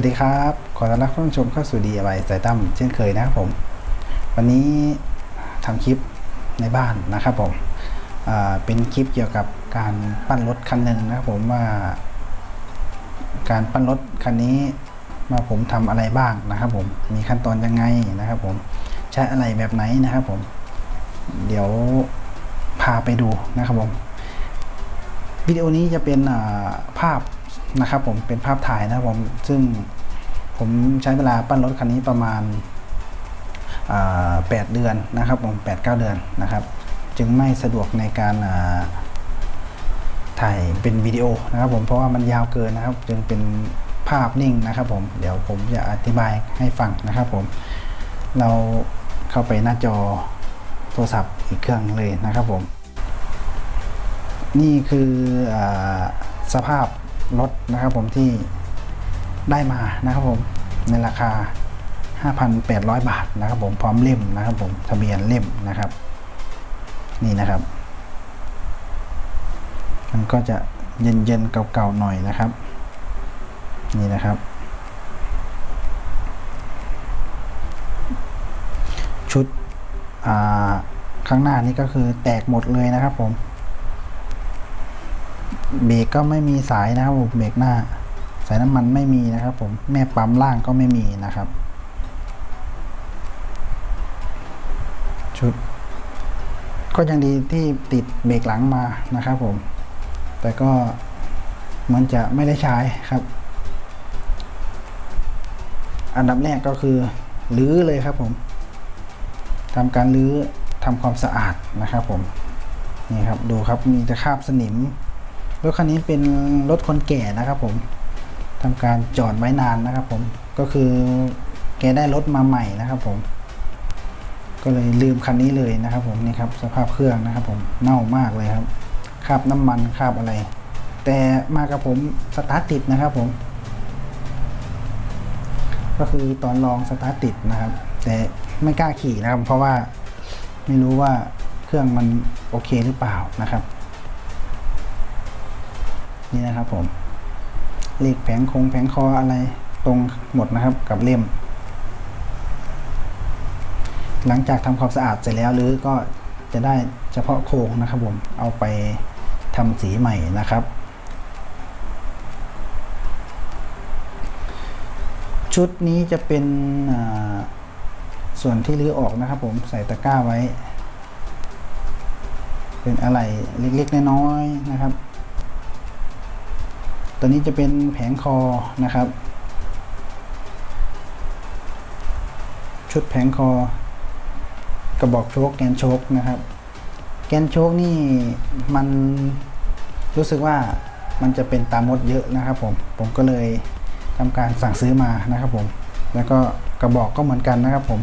วัสดีครับ ขอต้อนรับท่านผู้ชมเข้าสู่ดีอะไรสายตั้มเช่นเคยนะครับผม วันนี้ทำคลิปในบ้านนะครับผมเป็นคลิปเกี่ยวกับการปั้นรถคันหนึ่งนะครับผมว่า การปั้นรถคันนี้มาผมทำอะไรบ้างนะครับผม มีขั้นตอนยังไงนะครับผมใช้อะไรแบบไหนนะครับผม เดี๋ยวพาไปดูนะครับผมวิดีโอนี้จะเป็นภาพ นะครับผมเป็นภาพถ่ายนะครับผมซึ่งผมใช้เวลาปั้นรถคันนี้ประมาณอ่า8เดือนนะครับผม8 9เก้าเดือนนะครับ จึงไม่สะดวกในการถ่ายเป็นวิดีโอนะครับผมเพราะว่ามันยาวเกินนะครับ จึงเป็นภาพนิ่งนะครับผมเดี๋ยวผมจะอธิบายให้ฟังนะครับผมเราเข้าไปหน้าจอโทรศัพท์อีกเครื่องเลยนะครับผม นี่คืออสภาพ รถนะครับผมที่ได้มานะครับผมในราคา 5,800 บาทนะครับผมพร้อมเล่มนะครับผมทะเบียนเล่มนะครับ นี่นะครับ มันก็จะเย็นๆเก่าๆหน่อยนะครับ นี่นะครับ ชุดข้างหน้านี่ก็คือแตกหมดเลยนะครับผม เบรกก็ไม่มีสายนะครับผมเบรกหน้า สายน้ำมันไม่มีนะครับ ผมแม่ปั๊มล่างก็ไม่มีนะครับ ชุด ก็ยังดีที่ติดเบรกหลังมานะครับ ผม แต่ก็มันจะไม่ได้ใช้ครับ อันดับแรกก็คือรื้อเลยครับ ผมทำการรื้อทำความสะอาดนะครับ ผมนี่ครับดูครับมีแต่คราบสนิม รถคันนี้เป็นรถคนแก่นะครับผมทำการจอดไว้นานนะครับผมก็คือแกได้รถมาใหม่นะครับผม ก็เลยลืมคันนี้เลยนะครับผมนี่ครับสภาพเครื่องนะครับผมเน่ามากเลยครับคราบน้ำมันคราบอะไร แต่มากับผมสตาร์ทติดนะครับผม ก็คือตอนลองสตาร์ทติดนะครับ แต่ไม่กล้าขี่นะครับ เพราะว่าไม่รู้ว่าเครื่องมันโอเคหรือเปล่านะครับ นี่นะครับผม เลขแผงคงแผงคออะไรตรงหมดนะครับกับเล่ม หลังจากทำความสะอาดเสร็จแล้วหรือก็จะได้เฉพาะโครงนะครับผมเอาไปทำสีใหม่นะครับ ชุดนี้จะเป็นส่วนที่รื้อออกนะครับผมใส่ตะกร้าไว้ เป็นอะไรเล็กๆน้อยๆนะครับ ตัวนี้จะเป็นแผงคอนะครับ ชุดแผงคอกระบอกโชคแกนโชคนะครับ แกนโชคนี่มันรู้สึกว่ามันจะเป็นตามดเยอะนะครับผมผมก็เลยทำการสั่งซื้อมานะครับผมแล้วก็กระบอกก็เหมือนกันนะครับผม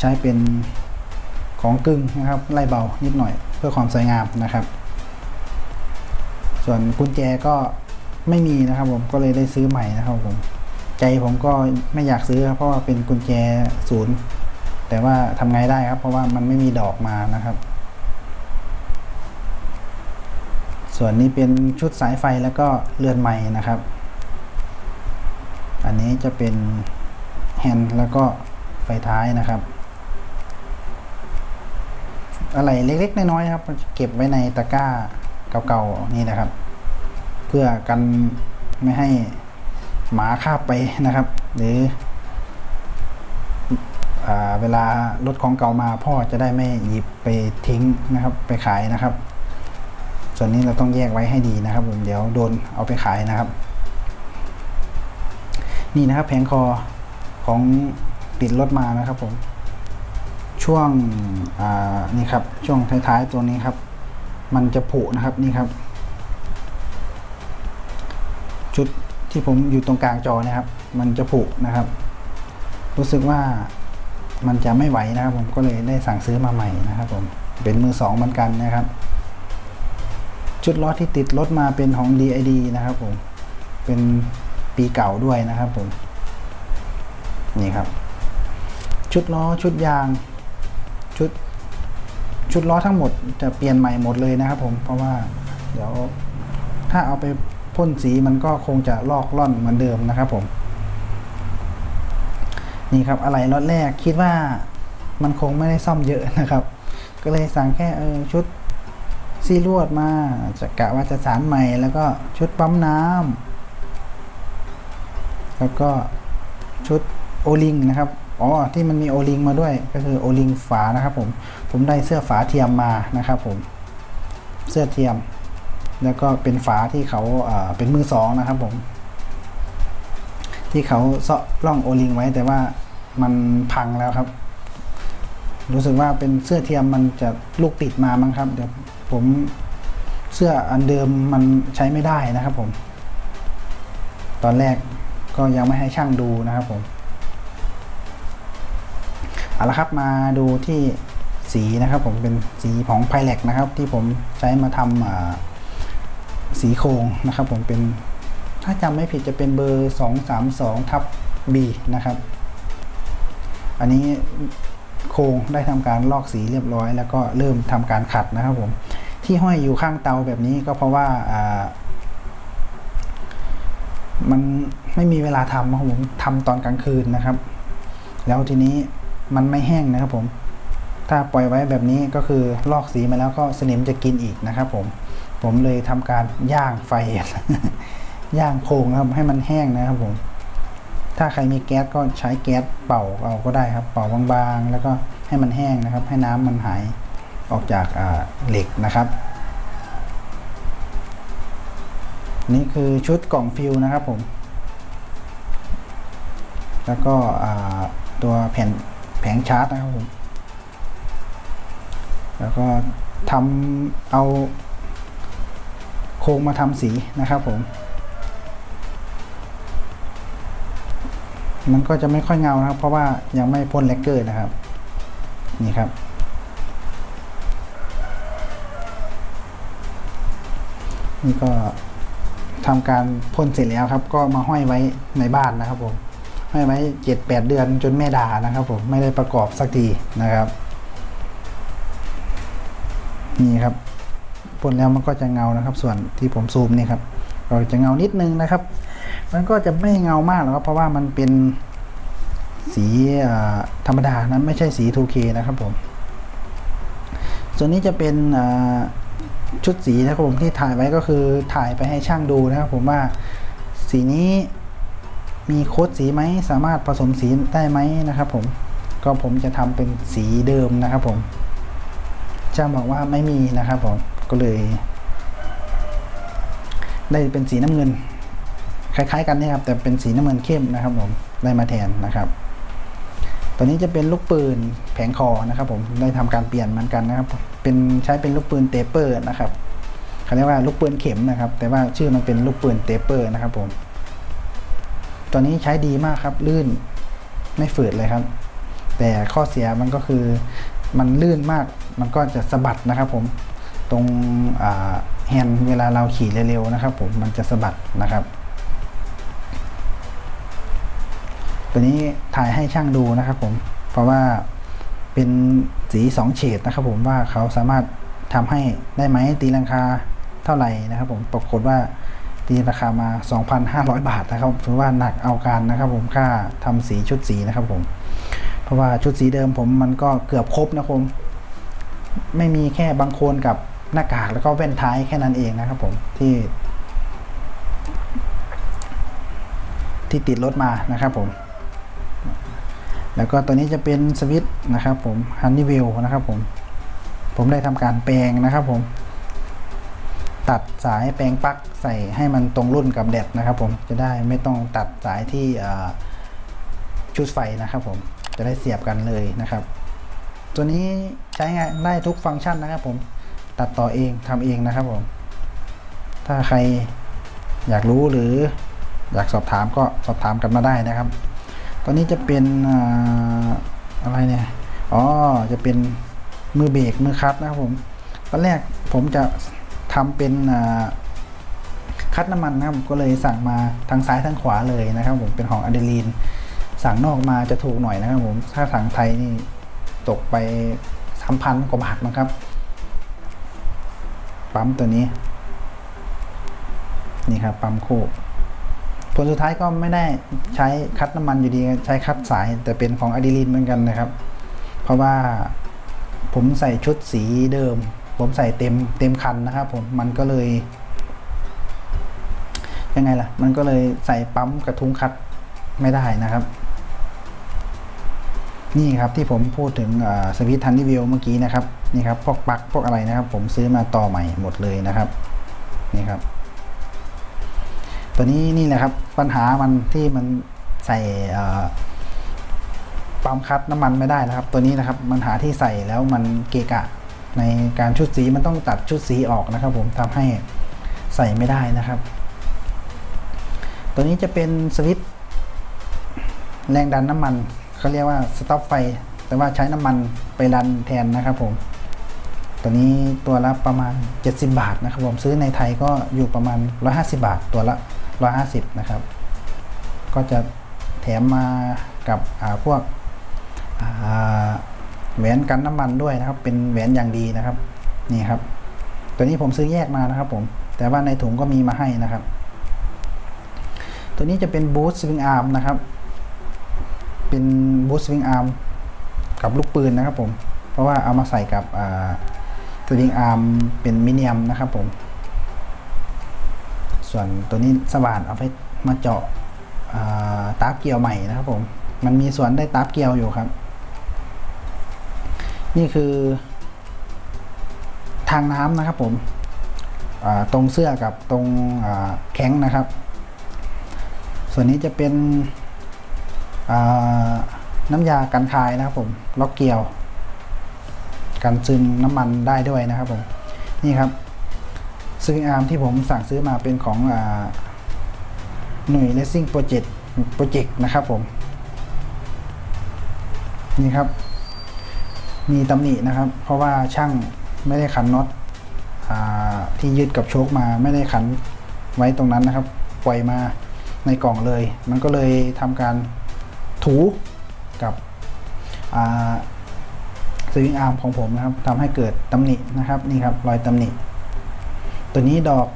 ใช้เป็นของกึ่งนะครับไล่เบานิดหน่อยเพื่อความสวยงามนะครับ ส่วนกุญแจก็ ไม่มีนะครับผมก็เลยได้ซื้อใหม่นะครับผมใจผมก็ไม่อยากซื้อครับเพราะว่าเป็นกุญแจศูนย์แต่ว่าทำไงได้ครับ เพราะว่ามันไม่มีดอกมานะครับ ส่วนนี้เป็นชุดสายไฟแล้วก็เรือนไม้นะครับ อันนี้จะเป็นแฮนด์แล้วก็ไฟท้ายนะครับ อะไรเล็กๆน้อยๆครับ เก็บไว้ในตะกร้าเก่าๆนี่นะครับ เพื่อกันไม่ให้หมาคาบไปนะครับ หรืออเวลารถของเก่ามาพ่อจะได้ไม่หยิบไปทิ้งนะครับ ไปขายนะครับ ส่วนนี้เราต้องแยกไว้ให้ดีนะครับ ผมเดี๋ยวโดนเอาไปขายนะครับ นี่นะครับแผงคอของติดรถมานะครับผมช่วงนี่ครับช่วงท้ายๆตัวนี้ครับ มันจะผุนะครับนี่ครับ ที่ผมอยู่ตรงกลางจอนะครับ มันจะผุนะครับ รู้สึกว่ามันจะไม่ไหวนะครับ ผมก็เลยได้สั่งซื้อมาใหม่นะครับผมเป็นมือสองเหมือนกันนะครับ ชุดล้อที่ติดรถมาเป็นของ DID นะครับผมเป็นปีเก่าด้วยนะครับผมนี่ครับ ชุดล้อชุดยาง ชุดชุดล้อทั้งหมดจะเปลี่ยนใหม่หมดเลยนะครับ ผมเพราะว่าเดี๋ยวถ้าเอาไป พ่นสีมันก็คงจะลอกล่อนเหมือนเดิมนะครับผมนี่ครับอะไรรถแรกคิดว่ามันคงไม่ได้ซ่อมเยอะนะครับ ก็เลยสั่งแค่เออชุดซีลวดมาจะกะว่าจะสารใหม่แล้วก็ชุดปั๊มน้ำแล้วก็ชุดโอลิงนะครับอ๋อที่มันมีโอลิงมาด้วยก็คือโอลิงฝานะครับผมผมได้เสื้อฝาเทียมมานะครับผมเสื้อเทียม แล้วก็เป็นฝาที่เขาเป็นมือสองนะครับผม ที่เขาเซาะร่องโอลิงไว้แต่ว่ามันพังแล้วครับ รู้สึกว่าเป็นเสื้อเทียมมันจะลูกติดมามั้งครับ เดี๋ยวผมเสื้ออันเดิมมันใช้ไม่ได้นะครับผม ตอนแรกก็ยังไม่ให้ช่างดูนะครับผมเอาละครับมาดูที่สีนะครับผมเป็นสีของไพเล็กนะครับ ที่ผมใช้มาทำอ่า สีโครงนะครับผมเป็นถ้าจำไม่ผิดจะเป็นเบอร์ 232 ทับ B นะครับ อันนี้โครงได้ทำการลอกสีเรียบร้อย แล้วก็เริ่มทำการขัดนะครับผมที่ห้อยอยู่ข้างเตาแบบนี้ก็เพราะว่าอ่ามันไม่มีเวลาทำนะครับผมทำตอนกลางคืนนะครับ แล้วทีนี้มันไม่แห้งนะครับผม ถ้าปล่อยไว้แบบนี้ก็คือลอกสีมาแล้วก็สนิมจะกินอีกนะครับผม ผมเลยทำการย่างไฟ ย่างโครงนะครับให้มันแห้งนะครับผม ถ้าใครมีแก๊สก็ใช้แก๊สเป่าเอาก็ได้ครับ เป่าบางๆ แล้วก็ให้มันแห้งนะครับ ให้น้ำมันหายออกจากเหล็กนะครับ นี่คือชุดกล่องฟิวนะครับผม แล้วก็ตัวแผ่นแผงชาร์จนะครับผม แล้วก็ทำเอา ครงมาทำสีนะครับผม มันก็จะไม่ค่อยเงานะครับ เพราะว่ายังไม่พ่นแลกเกอร์นะครับ นี่ครับ นี่ก็ทำการพ่นเสร็จแล้วครับ ก็มาห้อยไว้ในบ้านนะครับผมห้อยไว้เจ็ดแปดเดือนจนแม่ด่านะครับผมไม่ได้ประกอบสักทีนะครับ นี่ครับ พ่นแล้วมันก็จะเงานะครับ ส่วนที่ผมซูมนี่ครับก็จะเงานิดนึงนะครับ มันก็จะไม่เงามากหรอกครับเพราะว่ามันเป็นสีธรรมดานะไม่ใช่สี 2K นะครับผม ส่วนนี้จะเป็นชุดสีนะครับผมที่ถ่ายไว้ก็คือถ่ายไปให้ช่างดูนะครับผมว่าสีนี้มีโค้ดสีไหมสามารถผสมสีได้ไหมนะครับผมก็ผมจะทำเป็นสีเดิมนะครับผมช่างบอกว่าไม่มีนะครับผม ก็เลย ได้เป็นสีน้ำเงิน คล้าย ๆ กันนี่ครับ แต่เป็นสีน้ำเงินเข้มนะครับผมได้มาแทนนะครับตัวนี้จะเป็นลูกปืนแผงคอนะครับ ผมได้ทำการเปลี่ยนเหมือนกันนะครับ เป็นใช้เป็นลูกปืนเตเปอร์นะครับเขาเรียกว่าลูกปืนเข็มนะครับ แต่ว่าชื่อมันเป็นลูกปืนเตเปอร์นะครับ ผม ตัวนี้ใช้ดีมากครับ ลื่นไม่ฝืดเลยครับ แต่ข้อเสียมันก็คือมันลื่นมากมันก็จะสะบัดนะครับ ผม ตรงแฮนด์เวลาเราขี่เร็วๆนะครับ ผมมันจะสะบัดนะครับ ตัวนี้ถ่ายให้ช่างดูนะครับ ผมเพราะว่าเป็นสีสองเฉดนะครับ ผมว่าเขาสามารถทำให้ได้ไหมตีราคาเท่าไหร่นะครับ ผมปรากฏว่าตีราคามา 2,500 บาทนะครับถือว่าหนักเอาการนะครับ ผมค่าทำสีชุดสีนะครับ ผม เพราะว่าชุดสีเดิมผมมันก็เกือบครบนะครับผมไม่มีแค่บางโคนกับ หน้ากากแล้วก็แว่นท้ายแค่นั้นเองนะครับผมที่ ที่ติดรถมานะครับผม แล้วก็ตัวนี้จะเป็นสวิตช์นะครับผมฮันนี่วิลนะครับผม ผมได้ทำการแปลงนะครับผม ตัดสายแปลงปลั๊กใส่ให้มันตรงรุ่นกับแดดนะครับผมจะได้ไม่ต้องตัดสายที่ชุดไฟนะครับผมจะได้เสียบกันเลยนะครับ ตัวนี้ใช้งานได้ทุกฟังก์ชันนะครับผม ตัดต่อเองทำเองนะครับผม ถ้าใครอยากรู้หรืออยากสอบถามก็สอบถามกันมาได้นะครับตัวนี้จะเป็นอะไรเนี่ย อ๋อ จะเป็นมือเบรกมือคัดนะครับผม ตอนแรกผมจะทำเป็นคัดน้ำมันนะครับ ก็เลยสั่งมาทั้งซ้ายทั้งขวาเลยนะครับ ผม เป็นของอะดรีลีน สั่งนอกมาจะถูกหน่อยนะครับผม ถ้าสั่งไทยนี่ตกไปสามพันกว่าบาทมั้งครับ ปั๊มตัวนี้ นี่ครับปั๊มคู่ ผลสุดท้ายก็ไม่ได้ใช้คัดน้ำมันอยู่ดีใช้คัดสายแต่เป็นของอะดรีลินเหมือนกันนะครับ เพราะว่าผมใส่ชุดสีเดิม ผมใส่เต็มเต็มคันนะครับผมมันก็เลย ยังไงล่ะ มันก็เลยใส่ปั๊มกระทุ้งคัดไม่ได้นะครับนี่ครับที่ผมพูดถึงสวิตช์ทันนิวิวเมื่อกี้นะครับ นี่ครับพวกปลั๊กพวกอะไรนะครับ ผมซื้อมาต่อใหม่หมดเลยนะครับนี่ครับ ตัวนี้นี่แหละครับปัญหามันที่มันใส่ปั๊มคัดน้ำมันไม่ได้นะครับ ตัวนี้นะครับมันหาที่ใส่แล้วมันเกะกะในการชุดสีมันต้องตัดชุดสีออกนะครับ ผมทำให้ใส่ไม่ได้นะครับ ตัวนี้จะเป็นสวิตช์แรงดันน้ำมันเขาเรียกว่าสต็อปไฟ แต่ว่าใช้น้ำมันไปรันแทนนะครับผม ตัวนี้ตัวละประมาณ 70 บาทนะครับผมซื้อในไทยก็อยู่ประมาณ 150 บาท ตัวละ 150 นะครับ ก็จะแถมมากับพวกแหวนกันน้ำมันด้วยนะครับ เป็นแหวนอย่างดีนะครับนี่ครับ ตัวนี้ผมซื้อแยกมานะครับผม แต่ว่าในถุงก็มีมาให้นะครับ ตัวนี้จะเป็นบูสต์สวิงอาร์มนะครับ เป็นบูสต์สวิงอาร์มกับลูกปืนนะครับผม เพราะว่าเอามาใส่กับ สวิงอาร์มเป็นมิเนียมนะครับผม ส่วนตัวนี้สว่านเอาไปมาเจาะาตาร์เกียวใหม่นะครับผม มันมีส่วนได้ตาร์เกียวอยู่ครับ นี่คือทางน้ำนะครับผมตรงเสื้อกับตรงแข้งนะครับ ส่วนนี้จะเป็นน้ำยากันคายนะครับผม ล็อกเกลียว กันซึมน้ำมันได้ด้วยนะครับผมนี่ครับซึ่งอาร์มที่ผมสั่งซื้อมาเป็นของอหน่วย Racing Project Project นะครับผมนี่ครับ มีตำหนินะครับ เพราะว่าช่างไม่ได้ขันน็อตอที่ยึดกับโชคมาไม่ได้ขันไว้ตรงนั้นนะครับ ปล่อยมาในกล่องเลย มันก็เลยทำการถูกับ สวิงอาร์มของผมนะครับทำให้เกิดตำหนินะครับนี่ครับรอยตำหนิ ตัวนี้ดอก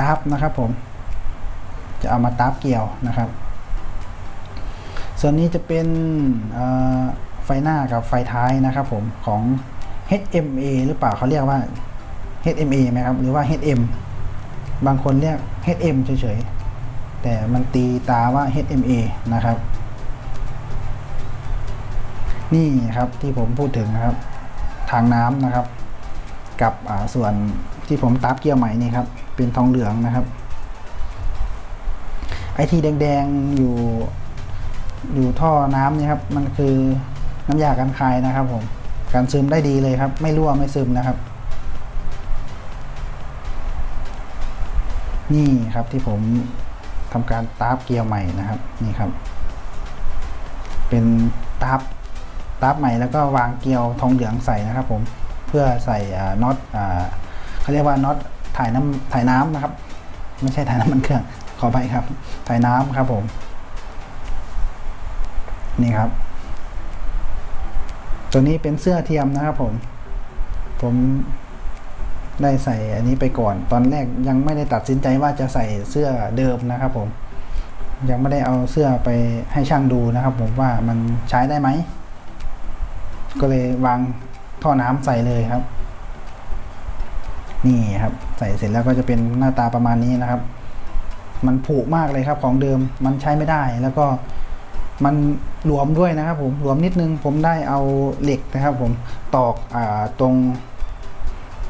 ตาบนะครับผม จะเอามาตาบเกี่ยวนะครับ ส่วนนี้จะเป็นไฟหน้ากับไฟท้ายนะครับผมของ HMA หรือเปล่าเขาเรียกว่า HMA ไหมครับ หรือว่า HM บางคนเรียก HM เฉยๆ แต่มันตีตาว่า HMA นะครับ นี่ครับที่ผมพูดถึงนะครับ ทางน้ำนะครับ กับส่วนที่ผมตับเกียร์ใหม่นี่ครับ เป็นทองเหลืองนะครับ ไอที่แดงๆอยู่อยู่ท่อน้ำนี่ครับ มันคือน้ำยากันคายนะครับ ผม การซึมได้ดีเลยครับ ไม่รั่วไม่ซึมนะครับ นี่ครับที่ผมทำการตาบเกียร์ใหม่นะครับ นี่ครับ เป็นตาบ ตาบใหม่แล้วก็วางเกลียวทองเหลืองใส่นะครับผมเพื่อใส่น็อตเขาเรียกว่าน็อตถ่ายน้ำถ่ายน้ำนะครับ ไม่ใช่ถ่ายน้ำมันเครื่องขอไปครับ ถ่ายน้ำครับผม นี่ครับ ตัวนี้เป็นเสื้อเทียมนะครับผม ผมได้ใส่อันนี้ไปก่อน ตอนแรกยังไม่ได้ตัดสินใจว่าจะใส่เสื้อเดิมนะครับผม ยังไม่ได้เอาเสื้อไปให้ช่างดูนะครับผมว่ามันใช้ได้ไหม ก็เลยวางท่อน้ำใส่เลยครับ นี่ครับ ใส่เสร็จแล้วก็จะเป็นหน้าตาประมาณนี้นะครับ มันผุมากเลยครับ ของเดิมมันใช้ไม่ได้แล้วก็มันหลวมด้วยนะครับ ผมหลวมนิดนึง ผมได้เอาเหล็กนะครับ ผมตอกอตรง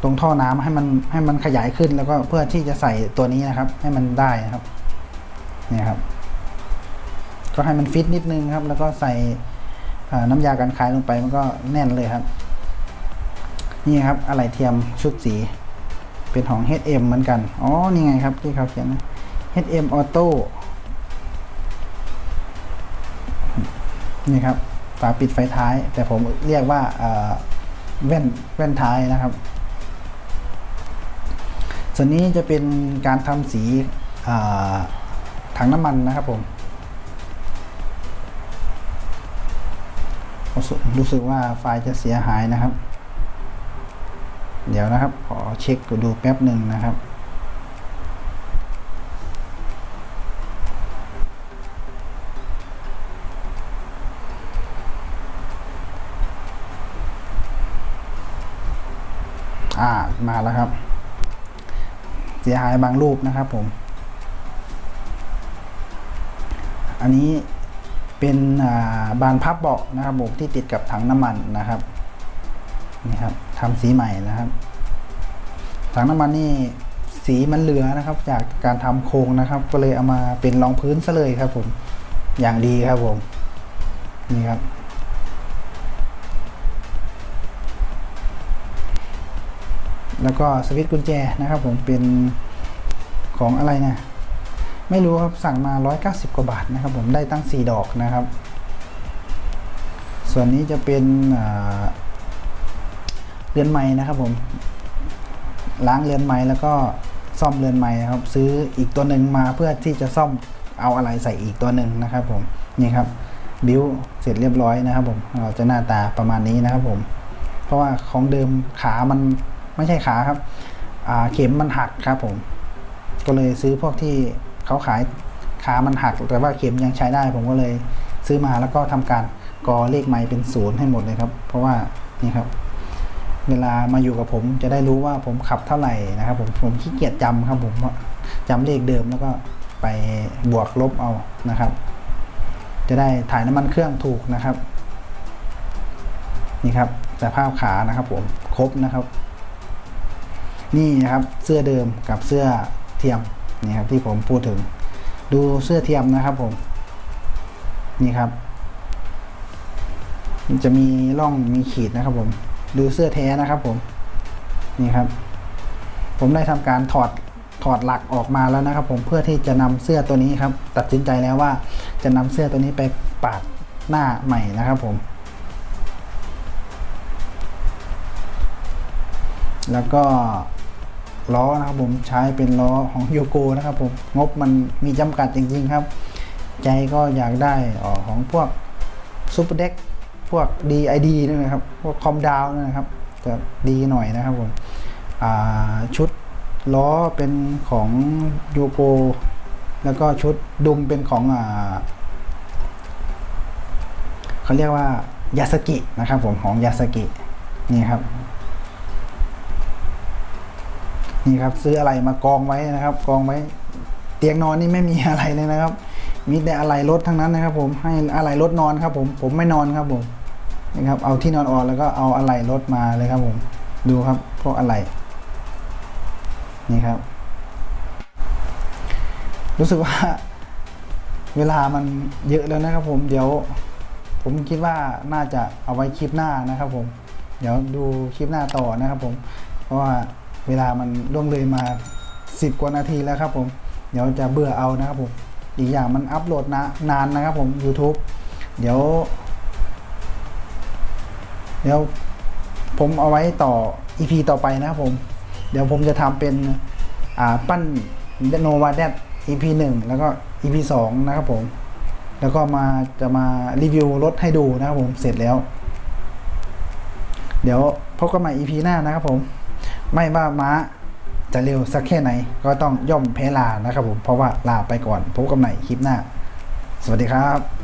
ตรงท่อน้ำให้มันให้มันขยายขึ้นแล้วก็เพื่อที่จะใส่ตัวนี้นะครับ ให้มันได้นะครับนี่ครับ ก็ให้มันฟิตนิดนึงครับ แล้วก็ใส่ น้ำยากันคายลงไปมันก็แน่นเลยครับ นี่ครับอะไรเทียมชุดสี เป็นของ HM เหมือนกัน อ๋อ นี่ไงครับที่เขาเขียนนะ HM Auto นี่ครับฝาปิดไฟท้าย แต่ผมเรียกว่าแว่นแว่นท้ายนะครับ ส่วนนี้จะเป็นการทำสีถังน้ำมันนะครับผม รู้สึกว่าไฟล์จะเสียหายนะครับ เดี๋ยวนะครับ ขอเช็คดูแป๊บหนึ่งนะครับอ่ามาแล้วครับ เสียหายบางรูปนะครับผม อันนี้ เป็นบานพับเบาะนะครับผมที่ติดกับถังน้ำมันนะครับนี่ครับทำสีใหม่นะครับ ถังน้ำมันนี่สีมันเหลือนะครับ จากการทำโครงนะครับ ก็เลยเอามาเป็นรองพื้นซะเลยครับ ผมอย่างดีครับผมนี่ครับแล้วก็สวิตช์กุญแจนะครับ ผมเป็นของอะไรเนี่ย ไม่รู้ครับสั่งมา 190 กว่าบาทนะครับ ผมได้ตั้ง 4 ดอกนะครับ ส่วนนี้จะเป็นเรือนไม้นะครับผมล้างเรือนไม้แล้วก็ซ่อมเรือนไม้นะครับ ซื้ออีกตัวหนึ่งมาเพื่อที่จะซ่อมเอาอะไรใส่อีกตัวหนึ่งนะครับ ผมนี่ครับบิวเสร็จเรียบร้อยนะครับ ผมเราจะหน้าตาประมาณนี้นะครับ ผม เพราะว่าของเดิมขามันไม่ใช่ขาครับเข็มมันหักครับผม ก็เลยซื้อพวกที่ เขาขายขามันหัก แต่ว่าเข็มยังใช้ได้ ผมก็เลยซื้อมาแล้วก็ทำการกอเลขไม้เป็นศูนย์ให้หมดเลยครับ เพราะว่านี่ครับ เวลามาอยู่กับผมจะได้รู้ว่าผมขับเท่าไหร่นะครับ ผมผมขี้เกียจจำครับผมจำเลขเดิมแล้วก็ไปบวกลบเอานะครับ จะได้ถ่ายน้ำมันเครื่องถูกนะครับ นี่ครับสภาพขานะครับ ผมครบนะครับ นี่นะครับเสื้อเดิมกับเสื้อเทียม นี่ครับที่ผมพูดถึง ดูเสื้อเทียมนะครับผม นี่ครับ จะมีร่องมีขีดนะครับผม ดูเสื้อแท้นะครับผม นี่ครับ ผมได้ทำการถอดถอดหลักออกมาแล้วนะครับ ผมเพื่อที่จะนำเสื้อตัวนี้ครับ ตัดสินใจแล้วว่าจะนำเสื้อตัวนี้ไปปาดหน้าใหม่นะครับผมแล้วก็ ล้อนะครับผมใช้เป็นล้อของโยโกนะครับผมงบมันมีจำกัดจริงๆครับ ใจก็อยากได้ออของพวกซูเปอร์เด็กพวก DID ด้วยนะครับพวกคอมดาวนะครับจะดีหน่อยนะครับผมชุดล้อเป็นของโยโกแล้วก็ชุดดุมเป็นของอ่าเขาเรียกว่ายาสกินะครับผมของยาสกินี่ครับ นี่ครับซื้ออะไรมากองไว้นะครับ กองไว้ เตียงนอนนี่ไม่มีอะไรเลยนะครับ มีแต่อะไรรถทั้งนั้นนะครับ ผมให้อะไรรถนอนครับ ผมผมไม่นอนครับผมนะครับเอาที่นอนออกแล้วก็เอาอะไรรถมาเลยครับผมดูครับพวกอะไรนี่ครับ รู้สึกว่าเวลามันเยอะแล้วนะครับ ผมเดี๋ยว ผมคิดว่าน่าจะเอาไว้คลิปหน้านะครับ ผม เดี๋ยวดูคลิปหน้าต่อนะครับ ผมเพราะว่า เวลามันล่วงเลยมาสิบกว่านาทีแล้วครับผม เดี๋ยวจะเบื่อเอานะครับผม อีกอย่างมันอัปโหลดนะนานนะครับผม YouTube เดี๋ยว เดี๋ยวผมเอาไว้ต่อ EP ต่อไปนะครับผม เดี๋ยวผมจะทำเป็นปั้นโนวาเด EP 1 แล้วก็ EP 2 นะครับผม แล้วก็มาจะมารีวิวรถให้ดูนะครับผมเสร็จแล้ว เดี๋ยวพบกันใหม่ EP หน้านะครับผม ไม่ว่าม้าจะเร็วสักแค่ไหน ก็ต้องย่อมแพ้ลานะครับผมเพราะว่าลาไปก่อนพบกันใหม่คลิปหน้า สวัสดีครับ